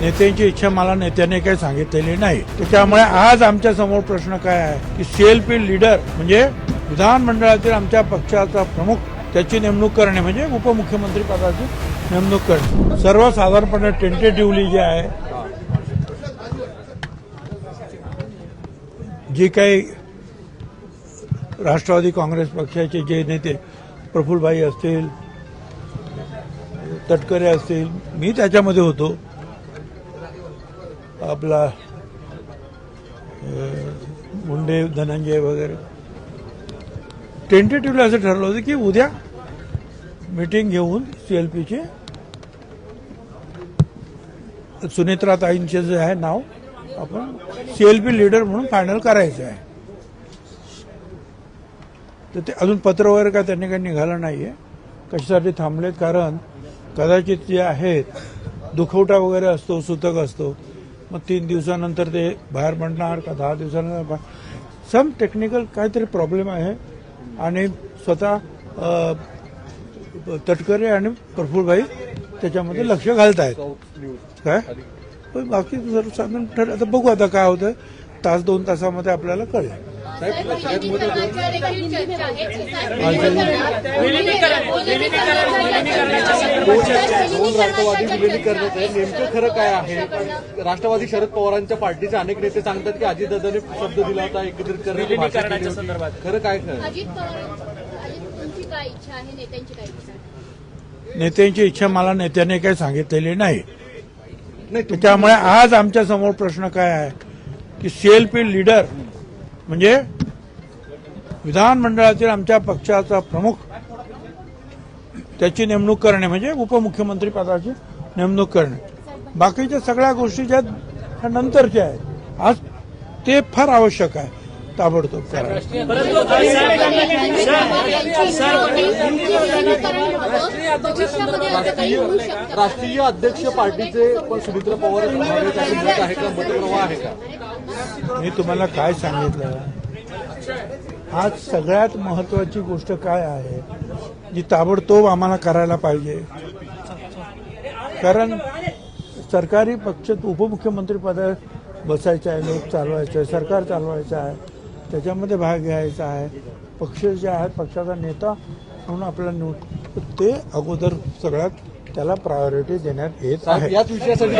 नेत्यांची इच्छा मला नेत्याने काही सांगितलेली नाही. त्याच्यामुळे आज आमच्यासमोर प्रश्न काय आहे? की सीएलपी लीडर म्हणजे विधानमंडळातील आमच्या पक्षाचा प्रमुख त्याची नेमणूक करणे म्हणजे उपमुख्यमंत्री पदाची नेमणूक करणे. सर्वसाधारणपणे टेंटेटिव्हली जे आहे जी काही राष्ट्रवादी काँग्रेस पक्षाचे जे नेते प्रफुल्लभाई असतील तटकरे असतील मी त्याच्यामध्ये होतो. आपला मुंडे धनंजय वगैरे. टेंटेटिव्हली असं ठरलं होतं की उद्या मीटिंग घेऊन सी एल पीचे सुनेत्रा ताईंचे जे आहे नाव आपण सी एल पी लीडर म्हणून फायनल करायचं आहे. तर ते अजून पत्र वगैरे काय त्यांनी काही निघालं आहे कशासाठी थांबलेत? कारण कदाचित जे आहेत दुखवटा वगैरे असतो सुतक असतो मग तीन दिवसानंतर ते बाहेर पडणार का दहा दिवसानंतर सम टेक्निकल काहीतरी प्रॉब्लेम आहे. आणि स्वतः तटकरे आणि प्रफुल्लभाई त्याच्यामध्ये लक्ष घालतायत काय? पण बाकी जर साधारण ठर आता बघू आता काय होतं तास दोन तासामध्ये आपल्याला कळेल. दोन राष्ट्रवादी विलिनीकरणाचं आहे नेमकं खरं काय आहे राष्ट्रवादी शरद पवारांच्या पार्टीचे अनेक नेते सांगतात की अजितदादांनी शब्द दिला होता एकत्रित करण्याची भाषा केली होती. खरं काय खरं अजित पवार अजित तुमची काय इच्छा आहे नेत्यांची इच्छा आहे नेत्यांची इच्छा मला नेत्याने काही सांगितलेली नाही त्याच्यामुळे आज आमच्यासमोर प्रश्न काय आहे की सीएलपी लीडर म्हणजे विधानमंडळातील आमच्या पक्षाचा प्रमुख त्याची नेमणूक करणे म्हणजे उपमुख्यमंत्री पदाची नेमणूक करणे. बाकीच्या सगळ्या गोष्टी ज्या ह्या नंतरच्या आहेत आज ते फार आवश्यक आहे. ताबडतोब शकतं राष्ट्रीय अध्यक्ष पार्टीचे पण सुमित्रा पवार आहे का मतप्रवाह आहे का? मी तुम्हाला काय सांगितलं? आज सगळ्यात महत्वाची गोष्ट काय आहे? जी ताबडतोब आम्हाला करायला पाहिजे. कारण सरकारी पक्ष उपमुख्यमंत्री पदात बसायचं आहे लोक चालवायचं आहे सरकार चालवायचं आहे. त्याच्यामध्ये भाग घ्यायचा आहे. पक्ष जे आहेत पक्षाचा नेता म्हणून आपल्याला निवड ते अगोदर सगळ्यात त्याला प्रायोरिटी देण्यात येत आहे. याच विषयासाठी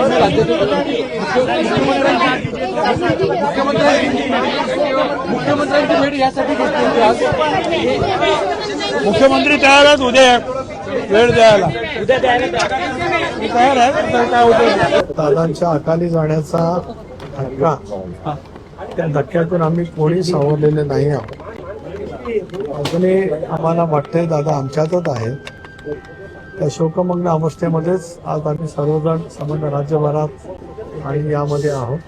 मुख्यमंत्र्यांची भेट यासाठी मुख्यमंत्री तयार आहेत उद्या. वेळ द्यायला. मी तयार आहे तर काय होतं दादांच्या अकाली जाण्याचा धक्का त्या धक्क्यातून आम्ही कोणी सावरलेले नाही आहोत. अजूनही आम्हाला वाटतंय दादा आमच्यातच आहेत त्या शोकमग्न अवस्थेमध्येच आज आम्ही सर्वजण संबंध राज्यभरात आणि यामध्ये आहोत.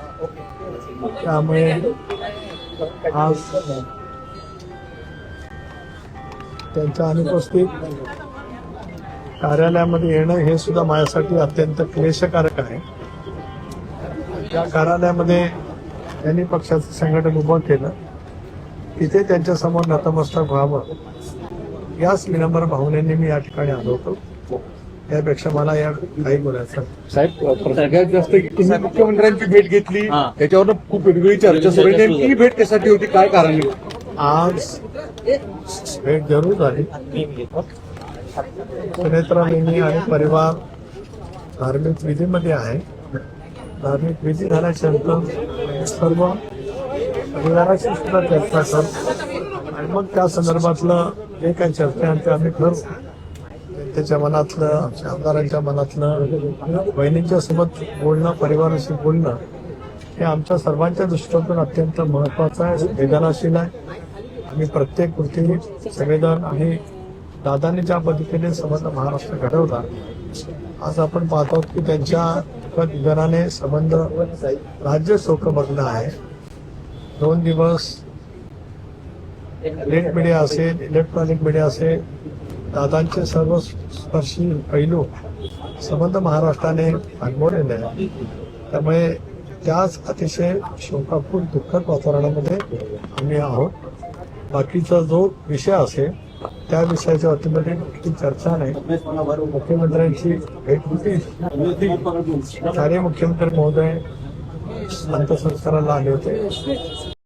त्यामुळे आज त्यांच्या अनुपस्थित कार्यालयामध्ये येणं हे सुद्धा माझ्यासाठी अत्यंत क्लेशकारक आहे. त्या कार्यालयामध्ये त्यांनी पक्षाचं संघटन उभं केलं. तिथे त्यांच्यासमोर नतमस्तक व्हावं. याच विनम्र भावनेने मी या ठिकाणी आलो होतो. यापेक्षा मला या काही बोलायचं. साहेब सगळ्यात जास्त मुख्यमंत्र्यांची भेट घेतली. त्याच्यावर खूप वेगवेगळी चर्चा सुरू. ही भेट कशासाठी होती? काय कारण आज भेट जरूर झाली. सुनेत्रा आणि परिवार धार्मिक विधीमध्ये आहे. धार्मिक विधी झाल्याच्यानंतर सर्व परिवाराशी सुद्धा चर्चा करू. आणि मग त्या संदर्भातलं जे काही चर्चा आहे ते आम्ही करू. त्याच्या मनातलं आमच्या आमदारांच्या मनातलं बहिणींच्या सोबत बोलणं परिवाराशी बोलणं हे आमच्या सर्वांच्या दृष्टीकोनातून अत्यंत महत्वाचं आहे संवेदनाशील आहे. आम्ही प्रत्येक कृती संवेदन आणि दादांनी ज्या पद्धतीने समजा महाराष्ट्र घडवला आज आपण पाहतो की त्यांच्या निधनाने संबंध राज्य शोकमग्न आहे. दोन दिवस प्रिंट मीडिया असेल इलेक्ट्रॉनिक मीडिया असेल दादांचे सर्व स्पर्शी पैलू संबंध महाराष्ट्राने अनुभवलेले आहे त्यामुळे त्याच अतिशय शोकापूर दुःखद वातावरणामध्ये आम्ही आहोत. बाकीचा जो विषय असेल त्या विषयाच्या बाबतीमध्ये चर्चा नाही. मुख्यमंत्र्यांची भेट होती. सारे मुख्यमंत्री महोदय अंत्यसंस्काराला आले होते.